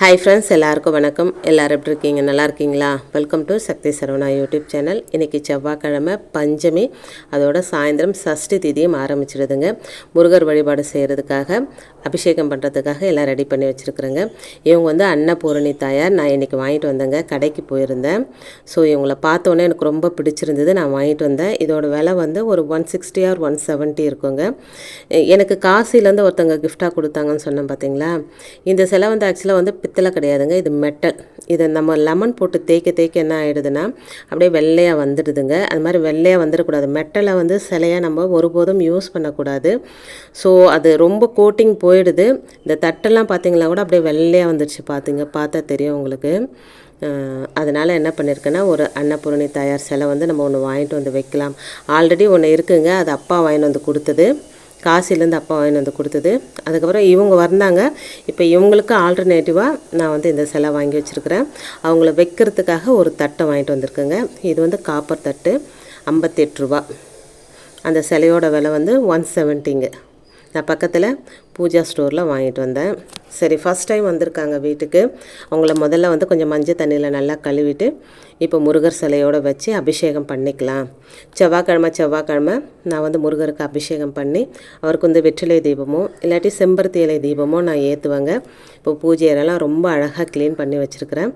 Hi friends எல்லாருக்கும் வணக்கம். எல்லோரும் எப்படி இருக்கீங்க? நல்லா இருக்கீங்களா? Welcome to Sakthi Saravana YouTube channel இன்றைக்கி செவ்வாய்க்கிழமை பஞ்சமி. அதோட சாயந்தரம் சஷ்டி திதியும் ஆரம்பிச்சிடுதுங்க. முருகர் வழிபாடு செய்கிறதுக்காக அபிஷேகம் பண்ணுறதுக்காக எல்லாம் ரெடி பண்ணி வச்சுருக்குறேங்க. இவங்க வந்து அன்னபூரணி தாயார். நான் இன்றைக்கி வாங்கிட்டு வந்தேங்க. கடைக்கு போயிருந்தேன். ஸோ இவங்கள பார்த்தோன்னே எனக்கு ரொம்ப பிடிச்சிருந்தது. நான் வாங்கிட்டு வந்தேன். இதோட விலை வந்து ஒரு one sixty or one seventy இருக்குங்க. எனக்கு காசிலேருந்து ஒருத்தவங்க கிஃப்டாக கொடுத்தாங்கன்னு சொன்னேன் பார்த்தீங்களா இந்த சிலை வந்து ஆக்சுவலாக வந்து பித்தளை கிடையாதுங்க. இது மெட்டல். இதை நம்ம லெமன் போட்டு தேய்க்க தேய்க்க என்ன ஆகிடுதுன்னா அப்படியே வெள்ளையாக வந்துடுதுங்க. அது மாதிரி வெள்ளையாக வந்துடக்கூடாது. மெட்டலை வந்து சிலையாக நம்ம ஒருபோதும் யூஸ் பண்ணக்கூடாது. ஸோ அது ரொம்ப கோட்டிங் போயிடுது. இந்த தட்டெல்லாம் பார்த்தீங்களா கூட அப்படியே வெள்ளையாக வந்துடுச்சு பார்த்துங்க. பார்த்தா தெரியும் உங்களுக்கு. அதனால் என்ன பண்ணியிருக்கேன்னா ஒரு அன்னபூரணி தயார் சிலை வந்து நம்ம ஒன்று வாங்கிட்டு வந்து வைக்கலாம். ஆல்ரெடி ஒன்று இருக்குங்க. அது அப்பா வாங்கிட்டு வந்து கொடுத்தது. காசிலேருந்து அப்பா வாங்கிட்டு வந்து கொடுத்தது. அதுக்கப்புறம் இவங்க வந்தாங்க. இப்போ இவங்களுக்கு ஆல்டர்னேட்டிவாக நான் வந்து இந்த சிலை வாங்கி வச்சுருக்கிறேன். அவங்கள வைக்கிறதுக்காக ஒரு தட்டை வாங்கிட்டு வந்திருக்கேங்க. இது வந்து காப்பர் தட்டு ஐம்பத்தெட்டு ரூபா. அந்த சிலையோட விலை வந்து ஒன் செவன்ட்டிங்க நான் பக்கத்தில் பூஜா ஸ்டோரில் வாங்கிட்டு வந்தேன். சரி ஃபஸ்ட் டைம் வந்திருக்காங்க வீட்டுக்கு. அவங்கள முதல்ல வந்து கொஞ்சம் மஞ்சள் தண்ணியில் நல்லா கழுவிட்டு இப்போ முருகர் சிலையோடு வச்சு அபிஷேகம் பண்ணிக்கலாம். செவ்வாய்க்கிழமை செவ்வாய்க்கிழமை நான் வந்து முருகருக்கு அபிஷேகம் பண்ணி அவருக்கு வந்து வெற்றிலை தீபமோ இல்லாட்டி செம்பருத்தி இலை தீபமோ நான் ஏற்றுவேங்க இப்போ பூஜையெல்லாம் ரொம்ப அழகாக க்ளீன் பண்ணி வச்சுருக்கிறேன்.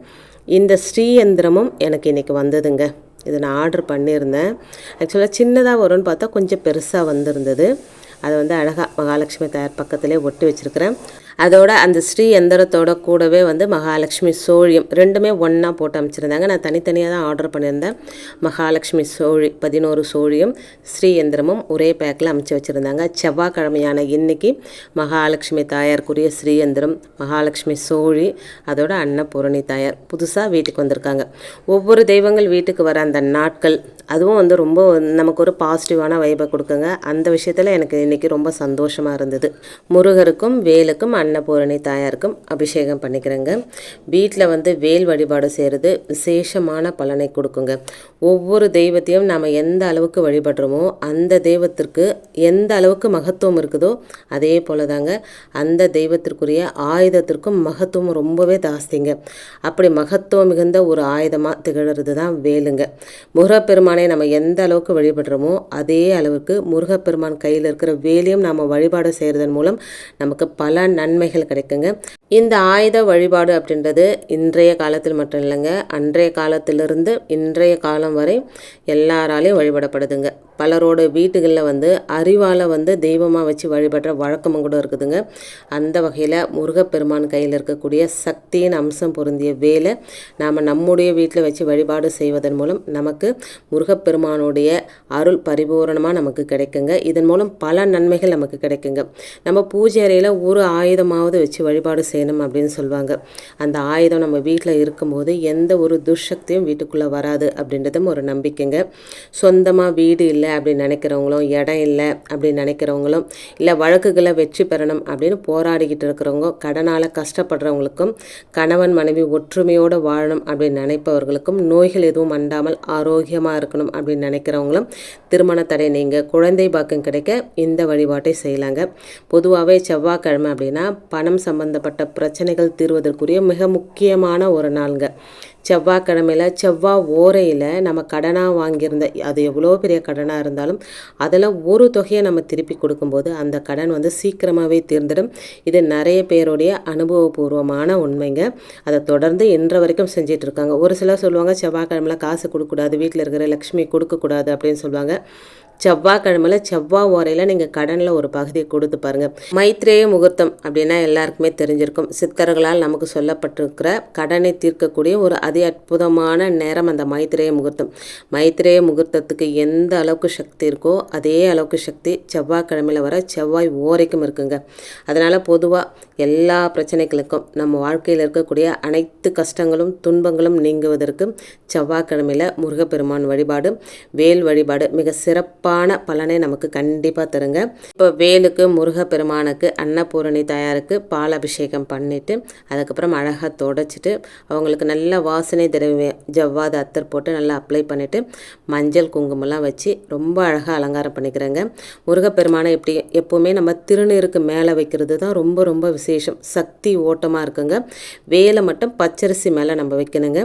இந்த ஸ்ரீயந்திரமும் எனக்கு இன்றைக்கி வந்ததுங்க. இதை நான் ஆர்டர் பண்ணியிருந்தேன். ஆக்சுவலாக சின்னதாக வரும்னு பார்த்தா கொஞ்சம் பெருசாக வந்திருந்தது. அதை வந்து அழகாக மகாலட்சுமி தயார் பக்கத்துலேயே ஒட்டி வச்சுருக்கிறேன். அதோட அந்த ஸ்ரீ எந்திரத்தோட கூடவே வந்து மகாலட்சுமி சோழியம் ரெண்டுமே ஒன்றா போட்டு அமைச்சிருந்தாங்க. நான் தனித்தனியாக தான் ஆர்டர் பண்ணியிருந்தேன். மகாலட்சுமி சோழி பதினோரு சோழியும் ஸ்ரீ எந்திரமும் ஒரே பேக்கில் அமைச்சு வச்சுருந்தாங்க. செவ்வாய்க்கிழமையான இன்னைக்கு மகாலட்சுமி தாயாருக்குரிய ஸ்ரீ எந்திரம் மகாலட்சுமி சோழி அதோட அன்னபூரணி தாயார் புதுசாக வீட்டுக்கு வந்திருக்காங்க. ஒவ்வொரு தெய்வங்கள் வீட்டுக்கு வர அந்த நாட்கள் அதுவும் வந்து ரொம்ப நமக்கு ஒரு பாசிட்டிவான வைபை கொடுக்குங்க. அந்த விஷயத்தில் எனக்கு இன்றைக்கி ரொம்ப சந்தோஷமாக இருந்தது. முருகருக்கும் வேலுக்கும் அன்னபூரணி தாயாருக்கும் அபிஷேகம் பண்ணிக்கிறேங்க. வீட்டில் வந்து வேல் வழிபாடு செய்கிறது விசேஷமான பலனை கொடுக்குங்க. ஒவ்வொரு தெய்வத்தையும் நாம் எந்த அளவுக்கு வழிபடுறோமோ அந்த தெய்வத்திற்கு எந்த அளவுக்கு மகத்துவம் இருக்குதோ அதே போல தாங்க அந்த தெய்வத்திற்குரிய ஆயுதத்திற்கும் மகத்துவம் ரொம்பவே ஜாஸ்திங்க. அப்படி மகத்துவம் மிகுந்த ஒரு ஆயுதமாக திகழறது தான் வேலுங்க. முருகப்பெருமானை நம்ம எந்த அளவுக்கு வழிபடுறோமோ அதே அளவுக்கு முருகப்பெருமான் கையில் இருக்கிற வேலையும் நாம் வழிபாடு செய்கிறதன் மூலம் நமக்கு பல நன்மைகள் கிடைக்குங்க. இந்த ஆயுத வழிபாடு அப்படின்றது இன்றைய காலத்தில் மட்டும் இல்லைங்க. அன்றைய காலத்திலிருந்து இன்றைய காலம் வரை எல்லாராலையும் வழிபடப்படுதுங்க. பலரோட வீட்டுகளில் வந்து அறிவால் வந்து தெய்வமாக வச்சு வழிபடுற வழக்கமும் கூட இருக்குதுங்க. அந்த வகையில் முருகப்பெருமான் கையில் இருக்கக்கூடிய சக்தியின் அம்சம் பொருந்திய வேலை நாம் நம்முடைய வீட்டில் வச்சு வழிபாடு செய்வதன் மூலம் நமக்கு முருகப்பெருமானுடைய அருள் பரிபூரணமாக நமக்கு கிடைக்குங்க. இதன் மூலம் பல நன்மைகள் நமக்கு கிடைக்குங்க. நம்ம பூஜை அறையில் ஒரு ஆயுதமாவது வச்சு வழிபாடு செய்யணும் அப்படின்னு சொல்லுவாங்க. அந்த ஆயுதம் நம்ம வீட்டில் இருக்கும்போது எந்த ஒரு துஷ்சக்தியும் வீட்டுக்குள்ளே வராது அப்படின்றதும் ஒரு நம்பிக்கைங்க. சொந்தமாக வீடு இல்லை அப்படின்னு நினைக்கிறவங்களும் இடம் இல்லை அப்படின்னு நினைக்கிறவங்களும் இல்லை வழக்குகளை வெற்றி பெறணும் அப்படின்னு போராடிக்கிட்டு இருக்கிறவங்க கடனால் கஷ்டப்படுறவங்களுக்கும் கணவன் மனைவி ஒற்றுமையோடு வாழணும் அப்படின்னு நினைப்பவர்களுக்கும் நோய்கள் எதுவும் அண்டாமல் ஆரோக்கியமாக இருக்கணும் அப்படின்னு நினைக்கிறவங்களும் திருமண தடை நீங்கள் குழந்தை பாக்கம் கிடைக்க இந்த வழிபாட்டை செய்யலாங்க. பொதுவாகவே செவ்வாய்க்கிழமை அப்படின்னா பணம் சம்பந்தப்பட்ட பிரச்சனைகள் தீர்வதற்குரிய மிக முக்கியமான ஒரு நாளுங்க. செவ்வாய்க்கிழமையில் செவ்வாய் ஓரையில் நம்ம கடனாக வாங்கியிருந்த அது எவ்வளோ பெரிய கடனாக இருந்தாலும் அதில் ஒரு தொகையை நம்ம திருப்பி கொடுக்கும்போது அந்த கடன் வந்து சீக்கிரமாகவே தீர்ந்துடும். இது நிறைய பேருடைய அனுபவபூர்வமான உண்மைங்க. அதை தொடர்ந்து இன்ற வரைக்கும் செஞ்சிட்டு இருக்காங்க. ஒரு சிலர் சொல்லுவாங்க செவ்வாய்க்கிழமையில் காசு கொடுக்கக்கூடாது வீட்டில் இருக்கிற லக்ஷ்மி கொடுக்கக்கூடாது அப்படின்னு சொல்லுவாங்க. செவ்வாய்க்கிழமையில் செவ்வாய் ஓரையில் நீங்கள் கடனில் ஒரு பகுதியை கொடுத்து பாருங்கள் மைத்ரேய முகூர்த்தம் அப்படின்னா எல்லாருக்குமே தெரிஞ்சிருக்கும். சித்தர்களால் நமக்கு சொல்லப்பட்டிருக்கிற கடனை தீர்க்கக்கூடிய ஒரு அதி அற்புதமான நேரம் அந்த மைத்திரேய முகூர்த்தம். மைத்திரேய முகூர்த்தத்துக்கு எந்த அளவுக்கு சக்தி இருக்கோ அதே அளவுக்கு சக்தி செவ்வாய்க்கிழமையில் வர செவ்வாய் ஓரைக்கும் இருக்குங்க. அதனால் பொதுவாக எல்லா பிரச்சனைகளுக்கும் நம்ம வாழ்க்கையில் இருக்கக்கூடிய அனைத்து கஷ்டங்களும் துன்பங்களும் நீங்குவதற்கு செவ்வாய்க்கிழமையில் முருகப்பெருமான் வழிபாடு வேல் வழிபாடு மிக சிறப்பான பலனை நமக்கு கண்டிப்பாக தருங்க. இப்போ வேலுக்கு முருகப்பெருமானுக்கு அன்னபூரணி தாயாருக்கு பால் அபிஷேகம் பண்ணிவிட்டு அதுக்கப்புறம் அழகாக தொடச்சிட்டு அவங்களுக்கு நல்ல வாச வாசனை திரவியம் ஜவ்வாது அத்தர் போட்டு நல்லா அப்ளை பண்ணிவிட்டு மஞ்சள் குங்குமம்லாம் வச்சு ரொம்ப அழகாக அலங்காரம் பண்ணிக்கிறேங்க. முருகப்பெருமானை எப்படி எப்போவுமே நம்ம திருநீருக்கு மேலே வைக்கிறது தான் ரொம்ப ரொம்ப விசேஷம். சக்தி ஓட்டமாக இருக்குங்க. வேலை மட்டும் பச்சரிசி மேலே நம்ம வைக்கணுங்க.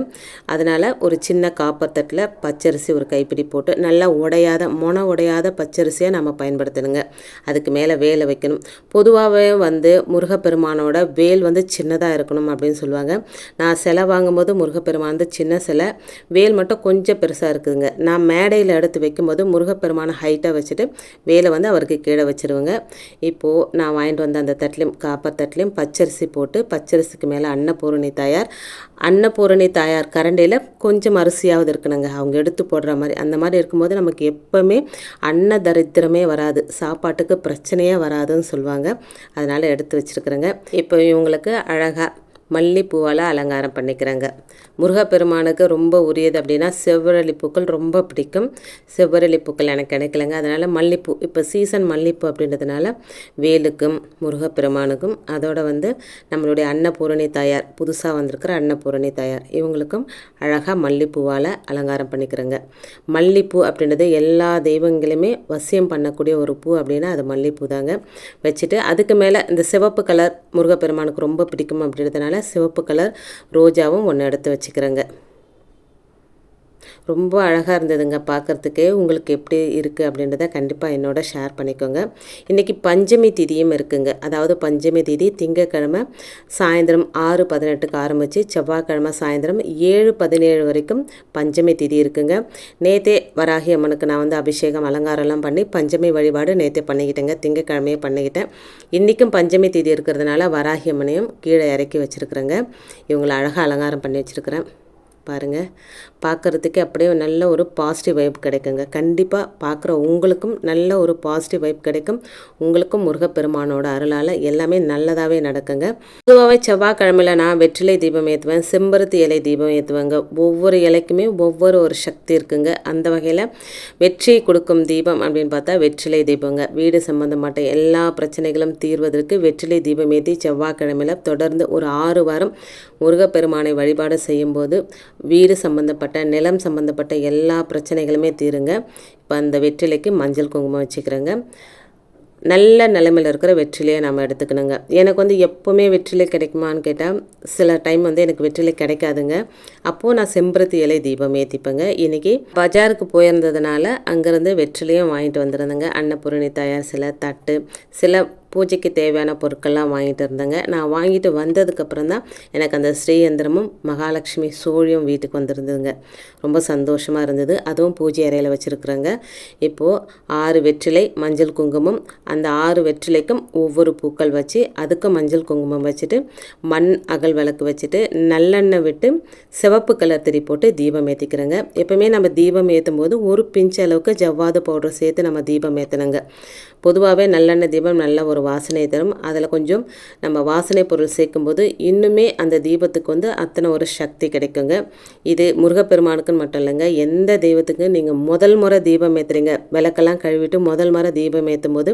அதனால் ஒரு சின்ன காப்பத்தட்டில் பச்சரிசி ஒரு கைப்பிடி போட்டு நல்லா உடையாத மொன உடையாத பச்சரிசியை நம்ம பயன்படுத்தணுங்க. அதுக்கு மேலே வேலை வைக்கணும். பொதுவாகவே வந்து முருகப்பெருமானோட வேல் வந்து சின்னதாக இருக்கணும் அப்படின்னு சொல்லுவாங்க. நான் சிலை வாங்கும்போது முருகப்பெருமான் வந்து சின்ன சிலை வேல் மட்டும் கொஞ்சம் பெருசாக இருக்குதுங்க. நான் மேடையில் எடுத்து வைக்கும்போது முருகப்பெருமானை ஹைட்டாக வச்சுட்டு வேலை வந்து அவருக்கு கீழே வச்சுருவேங்க. இப்போது நான் வாங்கிட்டு வந்த அந்த தட்டிலையும் காப்பர் தட்டிலையும் பச்சரிசி போட்டு பச்சரிசிக்கு மேலே அன்னபூரணி தாயார். அன்னபூரணி தாயார் கரண்டியில் கொஞ்சம் அரிசியாவது இருக்கணுங்க. அவங்க எடுத்து போடுற மாதிரி. அந்த மாதிரி இருக்கும்போது நமக்கு எப்போவுமே அன்ன தரித்திரமே வராது. சாப்பாட்டுக்கு பிரச்சனையே வராதுன்னு சொல்லுவாங்க. அதனால் எடுத்து வச்சுருக்குறேங்க. இப்போ இவங்களுக்கு அழகாக மல்லிப்பூவால் அலங்காரம் பண்ணிக்கிறாங்க. முருகப்பெருமானுக்கு ரொம்ப உரியது அப்படின்னா செவ்வரளி பூக்கள் ரொம்ப பிடிக்கும். செவ்வரளி பூக்கள் எனக்கு கிடைக்கலங்க. அதனால் மல்லிப்பூ இப்போ சீசன் மல்லிப்பூ அப்படின்றதுனால வேலுக்கும் முருகப்பெருமானுக்கும் அதோட வந்து நம்மளுடைய அன்னபூரணி தாயார் புதுசாக வந்திருக்கிற அன்னபூரணி தாயார் இவங்களுக்கும் அழகாக மல்லிப்பூவால் அலங்காரம் பண்ணிக்கிறாங்க. மல்லிப்பூ அப்படின்றது எல்லா தெய்வங்களுமே வசியம் பண்ணக்கூடிய ஒரு பூ அப்படின்னா அது மல்லிப்பூ தாங்க. வச்சுட்டு அதுக்கு மேலே இந்த சிவப்பு கலர் முருகப்பெருமானுக்கு ரொம்ப பிடிக்கும் அப்படின்றதுனால சிவப்பு கலர் ரோஜாவும் ஒன்று எடுத்து வச்சுக்கிறேங்க. ரொம்ப அழகாக இருந்ததுங்க பார்க்குறதுக்கே. உங்களுக்கு எப்படி இருக்குது அப்படின்றத கண்டிப்பாக என்னோட ஷேர் பண்ணிக்கோங்க. இன்றைக்கி பஞ்சமி திதியும் இருக்குங்க. அதாவது பஞ்சமி திதி திங்கக்கிழமை சாயந்தரம் ஆறு பதினெட்டுக்கு ஆரம்பித்து செவ்வாய்க்கிழமை சாயந்தரம் ஏழு பதினேழு வரைக்கும் பஞ்சமி திதி இருக்குங்க. நேத்தே வராகி அம்மனுக்கு நான் வந்து அபிஷேகம் அலங்காரம்லாம் பண்ணி பஞ்சமி வழிபாடு நேற்றே பண்ணிக்கிட்டேங்க. திங்கக்கிழமையே பண்ணிக்கிட்டேன். இன்றைக்கும் பஞ்சமி திதி இருக்கிறதுனால வராகி அம்மனையும் கீழே இறக்கி வச்சுருக்குறேங்க. இவங்களை அழகாக அலங்காரம் பண்ணி வச்சுருக்குறேன். பாருங்கள் பார்க்குறதுக்கே அப்படியே நல்ல ஒரு பாசிட்டிவ் வைப் கிடைக்குங்க. கண்டிப்பாக பார்க்குற உங்களுக்கும் நல்ல ஒரு பாசிட்டிவ் வைப் கிடைக்கும். உங்களுக்கும் முருகப்பெருமானோட அருளால் எல்லாமே நல்லதாகவே நடக்குங்க. பொதுவாகவே செவ்வாய்க்கிழமையில் நான் வெற்றிலை தீபம் ஏற்றுவேன் செம்பருத்தி இலை தீபம் ஏற்றுவேங்க ஒவ்வொரு இலைக்குமே ஒவ்வொரு ஒரு சக்தி இருக்குங்க. அந்த வகையில் வெற்றி கொடுக்கும் தீபம் அப்படின்னு பார்த்தா வெற்றிலை தீபங்க. வீடு சம்மந்தப்பட்ட எல்லா பிரச்சனைகளும் தீர்வதற்கு வெற்றிலை தீபம் ஏற்றி செவ்வாய்க்கிழமையில் தொடர்ந்து ஒரு ஆறு வாரம் முருகப்பெருமானை வழிபாடு செய்யும்போது வீடு சம்மந்தப்பட்ட நிலம் சம்மந்தப்பட்ட எல்லா பிரச்சனைகளுமே தீருங்க. இப்போ அந்த வெற்றிலைக்கு மஞ்சள் குங்குமம் வச்சுக்கிறேங்க. நல்ல நிலைமையில் இருக்கிற வெற்றிலையை நம்ம எடுத்துக்கணுங்க. எனக்கு வந்து எப்போவுமே வெற்றிலை கிடைக்குமான்னு கேட்டால் சில டைம் வந்து எனக்கு வெற்றிலை கிடைக்காதுங்க. அப்போது நான் செம்பருத்தி இலை தீபம் ஏற்றிப்பேங்க இன்றைக்கி பஜாருக்கு போயிருந்ததுனால அங்கேருந்து வெற்றிலையும் வாங்கிட்டு வந்துருந்தேங்க. அன்னபூரணி தயார் சில தட்டு சில பூஜைக்கு தேவையான பொருட்கள்லாம் வாங்கிட்டு இருந்தேங்க. நான் வாங்கிட்டு வந்ததுக்கப்புறம் தான் எனக்கு அந்த ஸ்ரீயந்திரமும் மகாலட்சுமி சோழியும் வீட்டுக்கு வந்திருந்ததுங்க. ரொம்ப சந்தோஷமாக இருந்தது. அதுவும் பூஜை அறையில் வச்சுருக்குறேங்க. இப்போது ஆறு வெற்றிலை மஞ்சள் குங்குமம் அந்த ஆறு வெற்றிலைக்கும் ஒவ்வொரு பூக்கள் வச்சு அதுக்கும் மஞ்சள் குங்குமம் வச்சுட்டு மண் அகல் விளக்கு வச்சுட்டு நல்லெண்ணெய் விட்டு சிவப்பு கலர் திரி போட்டு தீபம் ஏற்றிக்கிறேங்க எப்போவுமே நம்ம தீபம் ஏற்றும் போது ஒரு பிஞ்ச் அளவுக்கு ஜவ்வாது பவுடர் சேர்த்து நம்ம தீபம் ஏற்றணுங்க பொதுவாகவே நல்லெண்ணெய் தீபம் நல்ல ஒரு வாசனை தரும். அதில் கொஞ்சம் நம்ம வாசனை பொருள் சேர்க்கும்போது இன்னுமே அந்த தீபத்துக்கு வந்து அத்தனை ஒரு சக்தி கிடைக்குங்க. இது முருகப்பெருமானுக்குன்னு மட்டும் இல்லைங்க. எந்த தெய்வத்துக்கு நீங்கள் முதல் முறை தீபம் ஏற்றுறீங்க விளக்கெல்லாம் கழுவிட்டு முதல் முறை தீபம் ஏற்றும் போது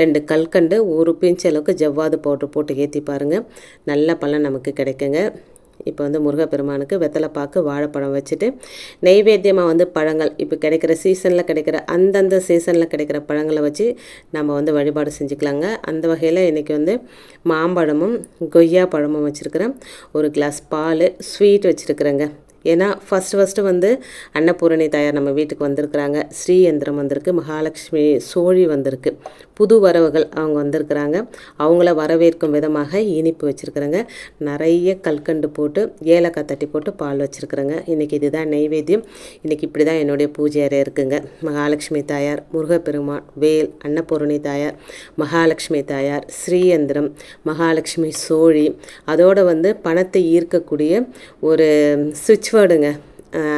ரெண்டு கல்கண்டு ஒரு பிஞ்ச் அளவுக்கு ஜவ்வாது பவுட்ரு போட்டு ஏற்றி பாருங்கள் நல்ல பலன் நமக்கு கிடைக்குங்க. இப்போ வந்து முருகப்பெருமானுக்கு வெத்தலைப்பாக்கு வாழைப்பழம் வச்சுட்டு நெய்வேத்தியமாக வந்து பழங்கள் இப்போ கிடைக்கிற சீசனில் கிடைக்கிற அந்தந்த சீசனில் கிடைக்கிற பழங்களை வச்சு நம்ம வந்து வழிபாடு செஞ்சுக்கலாங்க. அந்த வகையில் இன்றைக்கி வந்து மாம்பழமும் கொய்யா பழமும் வச்சுருக்கிறேன் ஒரு கிளாஸ் பால் ஸ்வீட் வச்சுருக்குறேங்க. ஏன்னா ஃபஸ்ட்டு ஃபஸ்ட்டு வந்து அன்னபூரணி தாயார் நம்ம வீட்டுக்கு வந்திருக்கிறாங்க. ஸ்ரீயந்திரம் வந்திருக்கு. மகாலட்சுமி சோழி வந்திருக்கு. புது வரவுகள் அவங்க வந்திருக்கிறாங்க. அவங்கள வரவேற்கும் விதமாக இனிப்பு வச்சுருக்குறேங்க. நிறைய கல்கண்டு போட்டு ஏலக்காய் தட்டி போட்டு பால் வச்சுருக்குறேங்க. இன்றைக்கி இதுதான் நெய்வேத்தியம் இன்றைக்கி இப்படி தான் என்னுடைய பூஜை அறை இருக்குங்க. மகாலட்சுமி தாயார் முருகப்பெருமான் வேல் அன்னபூரணி தாயார் மகாலட்சுமி தாயார் ஸ்ரீயந்திரம் மகாலட்சுமி சோழி. அதோடு வந்து பணத்தை ஈர்க்கக்கூடிய ஒரு சுவிட்ச் வேர்டுங்க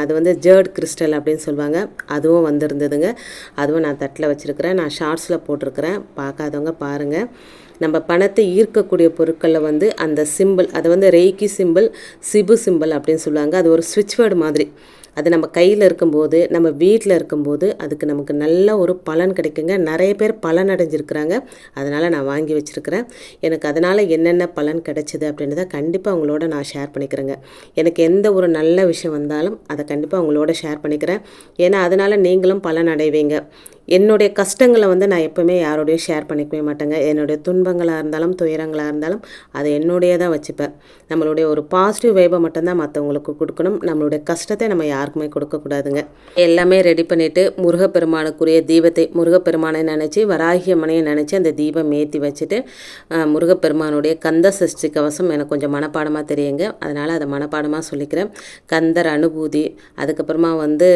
அது வந்து ஜேர்ட் கிறிஸ்டல் அப்படின்னு சொல்லுவாங்க. அதுவும் வந்திருந்ததுங்க. அதுவும் நான் தட்டில் வச்சுருக்கிறேன். நான் ஷார்ட்ஸில் போட்டிருக்கிறேன். பார்க்காதவங்க பாருங்கள் நம்ம பணத்தை ஈர்க்கக்கூடிய பொருட்களில் வந்து அந்த சிம்பிள் அது வந்து ரெய்கி சிம்பிள் சிபு சிம்பிள் அப்படின்னு சொல்லுவாங்க. அது ஒரு ஸ்விட்ச் வேர்டு மாதிரி. அது நம்ம கையில் இருக்கும்போது நம்ம வீட்டில் இருக்கும்போது அதுக்கு நமக்கு நல்ல ஒரு பலன் கிடைக்குங்க. நிறைய பேர் பலன் அடைஞ்சிருக்கிறாங்க. அதனால் நான் வாங்கி வச்சுருக்கிறேன். எனக்கு அதனால் என்னென்ன பலன் கிடைச்சிது அப்படின்றத கண்டிப்பாக உங்களோட நான் ஷேர் பண்ணிக்கிறேங்க. எனக்கு எந்த ஒரு நல்ல விஷயம் வந்தாலும் அதை கண்டிப்பாக உங்களோட ஷேர் பண்ணிக்கிறேன். ஏன்னா அதனால் நீங்களும் பலன் அடைவீங்க. என்னுடைய கஷ்டங்களை வந்து நான் எப்போவுமே யாரோடையும் ஷேர் பண்ணிக்கவே மாட்டேங்க. என்னுடைய துன்பங்களாக இருந்தாலும் துயரங்களாக இருந்தாலும் அதை என்னுடைய தான் வச்சுப்பேன். நம்மளுடைய ஒரு பாசிட்டிவ் வைபை மட்டும்தான் மற்றவங்களுக்கு கொடுக்கணும். நம்மளுடைய கஷ்டத்தை நம்ம யாருக்குமே கொடுக்கக்கூடாதுங்க. எல்லாமே ரெடி பண்ணிவிட்டு முருகப்பெருமானுக்குரிய தீபத்தை முருகப்பெருமானை நினச்சி வராகியம்மனையை நினச்சி அந்த தீபம் ஏற்றி வச்சுட்டு முருகப்பெருமானுடைய கந்த சஷ்டி கவசம் எனக்கு கொஞ்சம் மனப்பாடமாக தெரியுங்க. அதனால் அதை மனப்பாடமாக சொல்லிக்கிறேன். கந்தர் அனுபூதி அதுக்கப்புறமா வந்து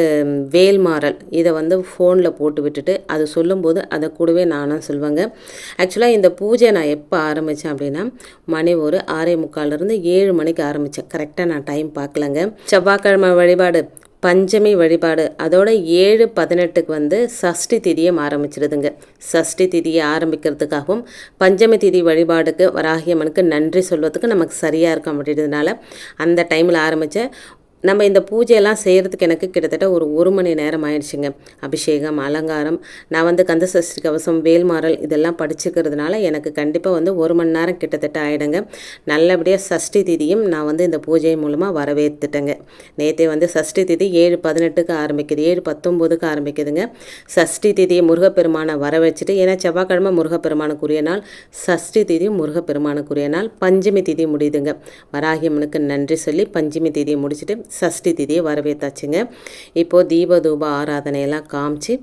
வேல்மாறல் இதை வந்து ஃபோனில் போட்டு விட்டுட்டு அது சொல்லும்போது அதை கூடவே நானும் சொல்லுவேங்க ஆக்சுவலாக இந்த பூஜை நான் எப்போ ஆரம்பித்தேன் அப்படின்னா மணி ஒரு ஆறே முக்கால்லேருந்து ஏழு மணிக்கு ஆரம்பித்தேன். கரெக்டாக நான் டைம் பார்க்கலங்க. செவ்வாய்க்கிழமை வழிபாடு பஞ்சமி வழிபாடு அதோட ஏழு பதினெட்டுக்கு வந்து சஷ்டி திதியம் ஆரம்பிச்சிடுதுங்க சஷ்டி திதியை ஆரம்பிக்கிறதுக்காகவும் பஞ்சமி திதி வழிபாடுக்கு வராகியம்மனுக்கு நன்றி சொல்வதுக்கு நமக்கு சரியாக இருக்கும் அப்படின்றதுனால அந்த டைமில் ஆரம்பித்தேன். நம்ம இந்த பூஜையெல்லாம் செய்கிறதுக்கு எனக்கு கிட்டத்தட்ட ஒரு ஒரு மணி நேரம் ஆயிடுச்சுங்க. அபிஷேகம் அலங்காரம் நான் வந்து கந்த சஷ்டி கவசம் வேல்மாறல் இதெல்லாம் படிச்சுக்கிறதுனால எனக்கு கண்டிப்பாக வந்து ஒரு மணி நேரம் கிட்டத்தட்ட ஆகிடுங்க நல்லபடியாக சஷ்டி திதியும் நான் வந்து இந்த பூஜை மூலமாக வரவேற்றுட்டேங்க நேற்றே வந்து சஷ்டி திதி ஏழு பதினெட்டுக்கு ஆரம்பிக்குது ஏழு பத்தொம்போதுக்கு ஆரம்பிக்குதுங்க. சஷ்டி திதியை முருகப்பெருமானை வர வச்சுட்டு ஏன்னா செவ்வாய்க்கிழமை முருகப்பெருமானுக்குரிய நாள் சஷ்டி திதி முருகப்பெருமானுக்குரிய நாள் பஞ்சமி திதி முடியுதுங்க. வராகியம்மனுக்கு நன்றி சொல்லி பஞ்சமி திதியை முடிச்சுட்டு சஷ்டி திதியை வரவேற்றாச்சுங்க இப்போது தீப தூப ஆராதனையெல்லாம் காமிச்சு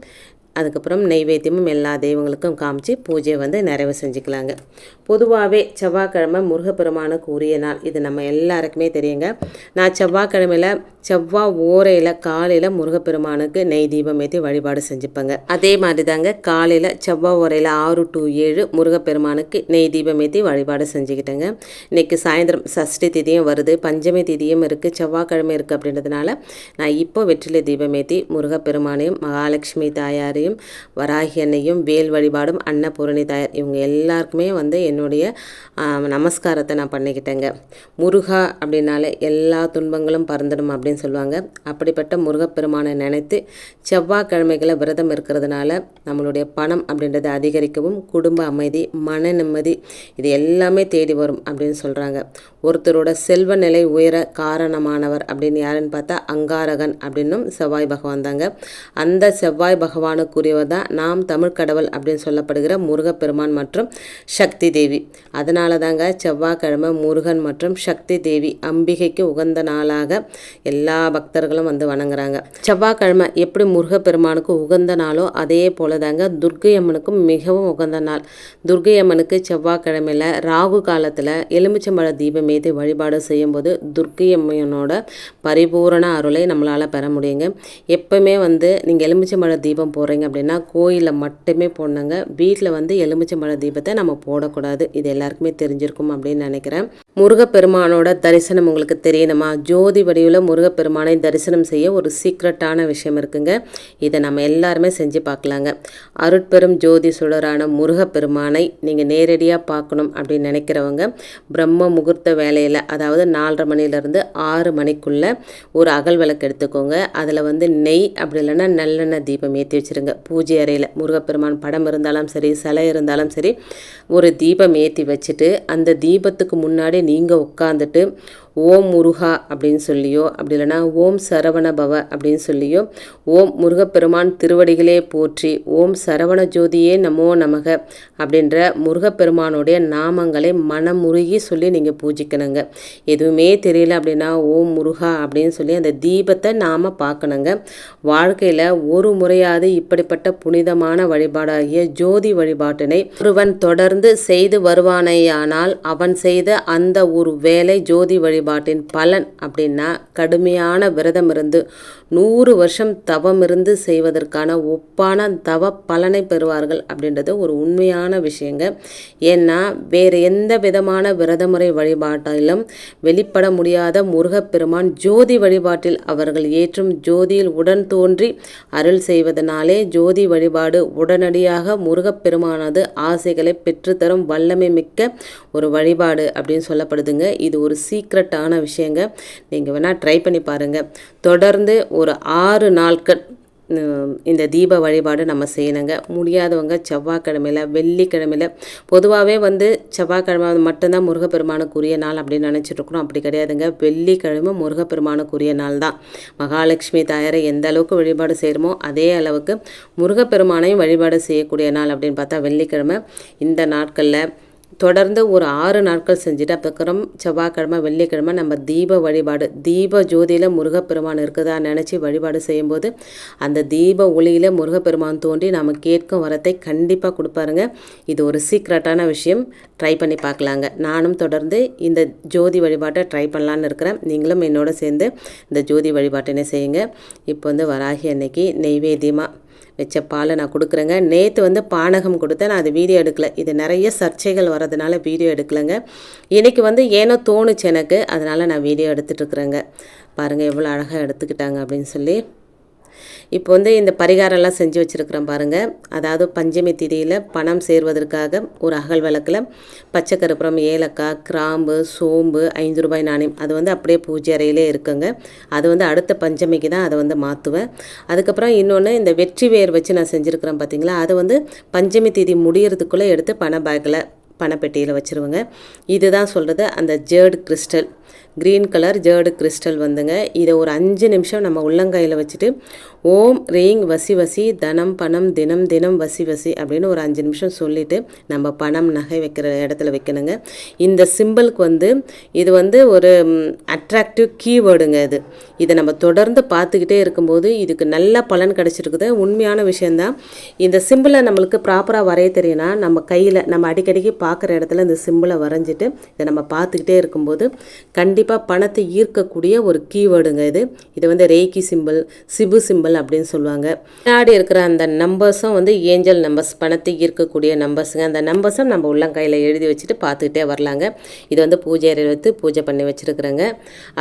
அதுக்கப்புறம் நெய்வேத்தியமும் எல்லா தெய்வங்களுக்கும் காமிச்சு பூஜையை வந்து நிறைவு செஞ்சுக்கலாங்க. பொதுவாகவே செவ்வாய்க்கிழமை முருகப்பெருமானுக்கு உரிய நாள். இது நம்ம எல்லாருக்குமே தெரியுங்க. நான் செவ்வாய்க்கிழமையில் செவ்வாய் ஓரையில் காலையில் முருகப்பெருமானுக்கு நெய் தீபம் ஏற்றி வழிபாடு செஞ்சுப்பேங்க. அதே மாதிரி தாங்க காலையில் செவ்வாய் ஓரையில் ஆறு டு ஏழு முருகப்பெருமானுக்கு நெய் தீபம் ஏற்றி வழிபாடு செஞ்சுக்கிட்டேங்க. இன்னைக்கு சாயந்தரம் சஷ்டி திதியும் வருது. பஞ்சமி திதியும் இருக்குது செவ்வாய்க்கிழமை இருக்குது அப்படின்றதுனால நான் இப்போ வெற்றிலை தீபம் ஏற்றி முருகப்பெருமானையும் மகாலட்சுமி தாயாரையும் வராகி அன்னையும் வேல் வழிபாடும் அன்னபூரணி தாயார் இவங்க எல்லாருக்குமே வந்து என்னுடைய நமஸ்காரத்தை நான் பண்ணிக்கிட்டேங்க. முருகா அப்படின்னாலே எல்லா துன்பங்களும் பறந்துடும் அப்படின்னு சொல்லுவாங்க. அப்படிப்பட்ட முருகப்பெருமானை நினைத்து செவ்வாய்க்கிழமைகளை விரதம் இருக்கிறதுனால நம்மளுடைய பணம் அப்படின்றது அதிகரிக்கவும் குடும்ப அமைதி மன நிம்மதி இது எல்லாமே தேடி வரும் அப்படின்னு சொல்கிறாங்க ஒருத்தரோட செல்வ நிலை உயர காரணமானவர் அப்படின்னு யாருன்னு பார்த்தா அங்காரகன் அப்படின்னும் செவ்வாய் பகவான் தாங்க. அந்த செவ்வாய் பகவானுக்கு பகவானுக்குரியவர் தான் நாம் தமிழ் கடவுள் அப்படின்னு சொல்லப்படுகிற முருகப்பெருமான் மற்றும் சக்தி தேவி. அதனால தாங்க செவ்வாய்க்கிழமை முருகன் மற்றும் சக்தி தேவி அம்பிகைக்கு உகந்த நாளாக எல்லா பக்தர்களும் வந்து வணங்குறாங்க. செவ்வாய்க்கிழமை எப்படி முருகப்பெருமானுக்கு உகந்த நாளோ அதே போல தாங்க துர்க்கை அம்மனுக்கும் மிகவும் உகந்த நாள். துர்க்கை அம்மனுக்கு செவ்வாய்க்கிழமையில் ராகு காலத்தில் எலுமிச்சம்பழ தீபம் ஏற்றி வழிபாடு செய்யும்போது துர்க்கை அம்மனோட பரிபூரண அருளை நம்மளால் பெற முடியுங்க. எப்பவுமே வந்து நீங்கள் எலுமிச்சம்பழ தீபம் போகிறீங்க பார்த்தீங்க அப்படின்னா கோயிலில் மட்டுமே போடணுங்க. வீட்டில் வந்து எலுமிச்சம்பழ தீபத்தை நம்ம போடக்கூடாது. இது எல்லாருக்குமே தெரிஞ்சிருக்கும் அப்படின்னு நினைக்கிறேன். முருகப்பெருமானோட தரிசனம் உங்களுக்கு தெரியணுமா? ஜோதி வடிவில் முருகப்பெருமானை தரிசனம் செய்ய ஒரு சீக்ரெட்டான விஷயம் இருக்குங்க. இதை நம்ம எல்லாருமே செஞ்சு பார்க்கலாங்க. அருட்பெரும் ஜோதி சுடரான முருகப்பெருமானை நீங்கள் நேரடியாக பார்க்கணும் அப்படின்னு நினைக்கிறவங்க பிரம்ம முகூர்த்த வேலையில் அதாவது நாலரை மணிலேருந்து ஆறு மணிக்குள்ளே ஒரு அகல் விளக்கு எடுத்துக்கோங்க. அதில் வந்து நெய் அப்படி இல்லைன்னா நல்லெண்ணெய் தீபம் ஏற்றி வச்சுருங்க. பூஜை அறையில் முருகப்பெருமான் படம் இருந்தாலும் சரி சிலை இருந்தாலும் சரி ஒரு தீபம் ஏற்றி வச்சுட்டு அந்த தீபத்துக்கு முன்னாடி நீங்கள் உட்காந்துட்டு ஓம் முருகா அப்படின்னு சொல்லியோ அப்படி இல்லைன்னா ஓம் சரவண பவ அப்படின்னு சொல்லியோ ஓம் முருகப்பெருமான் திருவடிகளே போற்றி ஓம் சரவண ஜோதியே நமோ நமக அப்படின்ற முருகப்பெருமானுடைய நாமங்களை மனமுருகி சொல்லி நீங்கள் பூஜிக்கணுங்க. எதுவுமே தெரியல அப்படின்னா ஓம் முருகா அப்படின்னு சொல்லி அந்த தீபத்தை நாம் பார்க்கணுங்க. வாழ்க்கையில் ஒரு முறையாவது இப்படிப்பட்ட புனிதமான வழிபாடாகிய ஜோதி வழிபாட்டினை ஒருவன் தொடர்ந்து செய்து வருவானேயானால் அவன் செய்த அந்த ஒரு வேலை ஜோதி வழி வழிபாட்டின் பலன் அப்படின்னா கடுமையான விரதம் இருந்து நூறு வருஷம் தவம் இருந்து செய்வதற்கான ஒப்பான தவ பலனை பெறுவார்கள் அப்படின்றது ஒரு உண்மையான விஷயங்க. ஏன்னா வேறு எந்த விதமான விரதமுறை வழிபாட்டிலும் வெளிப்பட முடியாத முருகப்பெருமான் ஜோதி வழிபாட்டில் அவர்கள் ஏற்றும் ஜோதியில் உடன் தோன்றி அருள் செய்வதனாலே ஜோதி வழிபாடு உடனடியாக முருகப்பெருமானது ஆசைகளை பெற்றுத்தரும் வல்லமை மிக்க ஒரு வழிபாடு அப்படின்னு சொல்லப்படுதுங்க. இது ஒரு சீக்ரெட்டான விஷயங்க. நீங்கள் வேணால் ட்ரை பண்ணி பாருங்கள் தொடர்ந்து ஒரு ஆறு நாட்கள் இந்த தீப வழிபாடு நம்ம செய்யணுங்க. முடியாதவங்க செவ்வாய்க்கிழமையில் வெள்ளிக்கிழமையில் பொதுவாகவே வந்து செவ்வாய்க்கிழமை மட்டும்தான் முருகப்பெருமானுக்குரிய நாள் அப்படின்னு நினச்சிட்ருக்கணும். அப்படி கிடையாதுங்க. வெள்ளிக்கிழமை முருகப்பெருமானுக்குரிய நாள் தான். மகாலட்சுமி தாயாரை எந்த அளவுக்கு வழிபாடு செய்கிறோமோ அதே அளவுக்கு முருகப்பெருமானையும் வழிபாடு செய்யக்கூடிய நாள் அப்படின்னு பார்த்தா வெள்ளிக்கிழமை. இந்த நாட்களில் தொடர்ந்து ஒரு ஆறு நாட்கள் செஞ்சுட்டு அதுக்கப்புறம் செவ்வாய்க்கிழமை வெள்ளிக்கிழமை நம்ம தீப வழிபாடு தீப ஜோதியில் முருகப்பெருமான் இருக்குதா நினச்சி வழிபாடு செய்யும்போது அந்த தீப ஒளியில் முருகப்பெருமான் தோன்றி நம்ம கேட்கும் வரத்தை கண்டிப்பாக கொடுப்பாருங்க. இது ஒரு சீக்ரெட்டான விஷயம். ட்ரை பண்ணி பார்க்கலாங்க. நானும் தொடர்ந்து இந்த ஜோதி வழிபாட்டை ட்ரை பண்ணலான்னு இருக்கிறேன். நீங்களும் என்னோட சேர்ந்து இந்த ஜோதி வழிபாட்டினை செய்யுங்க. இப்போ வந்து வராகி அன்னைக்கு நெய்வேத்தியமாக வச்ச பாலை நான் கொடுக்குறேங்க. நேற்று வந்து பானகம் கொடுத்தேன். நான் அது வீடியோ எடுக்கலை. இது நிறைய சர்ச்சைகள் வரதுனால வீடியோ எடுக்கலைங்க. இன்றைக்கி வந்து ஏனோ தோணுச்சு எனக்கு. அதனால் நான் வீடியோ எடுத்துகிட்ருக்குறேங்க பாருங்கள் எவ்வளோ அழகாக எடுத்துக்கிட்டாங்க அப்படின்னு சொல்லி. இப்போ வந்து இந்த பரிகாரம்லாம் செஞ்சு வச்சுருக்கிறேன் பாருங்கள் அதாவது பஞ்சமி திதியில் பணம் சேர்வதற்காக ஒரு அகல் விளக்கில் பச்சை கருப்புறம் ஏலக்காய் கிராம்பு சோம்பு ஐந்து ரூபாய் நாணயம். அது வந்து அப்படியே பூஜை அறையிலே இருக்குங்க. அது வந்து அடுத்த பஞ்சமிக்கு தான் அதை வந்து மாற்றுவேன் அதுக்கப்புறம் இன்னொன்று இந்த வெற்றி வேர் வச்சு நான் செஞ்சுருக்கிறேன் பார்த்தீங்களா அதை வந்து பஞ்சமி திதி முடியறதுக்குள்ளே எடுத்து பண பேக்கில் பணப்பெட்டியில் வச்சுருவேங்க. இதுதான் சொல்கிறது அந்த jade crystal green colour jade crystal வந்துங்க. இதை ஒரு அஞ்சு நிமிஷம் நம்ம உள்ளங்கையில் வச்சுட்டு ஓம் ரீங் வசி வசி தனம் பணம் தினம் தினம் வசி வசி அப்படின்னு ஒரு அஞ்சு நிமிஷம் சொல்லிவிட்டு நம்ம பணம் நகை வைக்கிற இடத்துல வைக்கணுங்க. இந்த சிம்பிளுக்கு வந்து இது வந்து ஒரு அட்ராக்டிவ் கீவேர்டுங்க இது. இதை நம்ம தொடர்ந்து பார்த்துக்கிட்டே இருக்கும்போது இதுக்கு நல்ல பலன் கிடச்சிருக்குது. உண்மையான விஷயந்தான் இந்த சிம்பிளை நம்மளுக்கு ப்ராப்பராக வரைய தெரியும்னா நம்ம கையில் நம்ம அடிக்கடிக்கு பார்க்குற இடத்துல இந்த சிம்பிளை வரைஞ்சிட்டு இதை நம்ம பார்த்துக்கிட்டே இருக்கும்போது கண்டிப்பாக பணத்தை ஈர்க்கக்கூடிய ஒரு கீவேர்டுங்க இது. இது வந்து ரேக்கி சிம்பிள் சிபு சிம்பிள் அப்படின்னு சொல்லுவாங்க. பின்னாடி இருக்கிற அந்த நம்பர்ஸும் வந்து ஏஞ்சல் நம்பர்ஸ் பணத்தை ஈர்க்கக்கூடிய நம்பர்ஸுங்க அந்த நம்பர்ஸும் நம்ம உள்ளங்கையில் எழுதி வச்சுட்டு பார்த்துக்கிட்டே வரலாங்க. இது வந்து பூஜை அறையில் வைத்து பூஜை பண்ணி வச்சுருக்குறேங்க.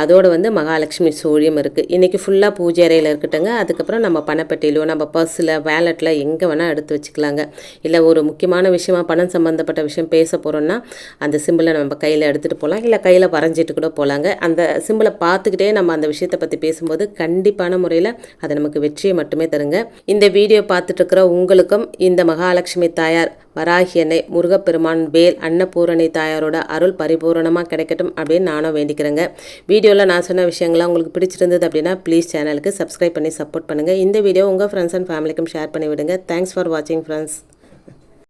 அதோடு வந்து மகாலட்சுமி சூழியம் இருக்குது இன்றைக்கி ஃபுல்லாக பூஜை அறையில் இருக்கட்டுங்க. அதுக்கப்புறம் நம்ம பணப்பட்டியிலோ நம்ம பர்ஸில் வேலெட்டில் எங்கே வேணால் எடுத்து வச்சுக்கலாங்க. இல்லை ஒரு முக்கியமான விஷயமா பணம் சம்மந்தப்பட்ட விஷயம் பேச போகிறோன்னா அந்த சிம்பிளை நம்ம கையில் எடுத்துகிட்டு போகலாம். இல்லை கையில் வரைஞ்சிட்டு கூட போகலாங்க. அந்த சிம்பிளை பார்த்துக்கிட்டே நம்ம அந்த விஷயத்தை பற்றி பேசும்போது கண்டிப்பான முறையில் அதை நமக்கு வெற்றியை மட்டுமே தருங்க. இந்த வீடியோ பார்த்துட்டு இருக்கிற உங்களுக்கும் இந்த மகாலட்சுமி தாயார் வராகி அன்னை முருகப்பெருமான் வேல் அன்னபூரணி தாயாரோட அருள் பரிபூரணமாக கிடைக்கட்டும் அப்படின்னு நானும் வேண்டிக்கிறேங்க. வீடியோவில் நான் சொன்ன விஷயங்கள்லாம் உங்களுக்கு பிடிச்சிருந்தது அப்படின்னா ப்ளீஸ் சேனலுக்கு சப்ஸ்கிரைப் பண்ணி சப்போர்ட் பண்ணுங்கள் இந்த வீடியோ உங்கள் ஃப்ரெண்ட்ஸ் அண்ட் ஃபேமிலிக்கும் ஷேர் பண்ணி விடுங்க தேங்க்ஸ் ஃபார் வாட்சிங் ஃப்ரெண்ட்ஸ்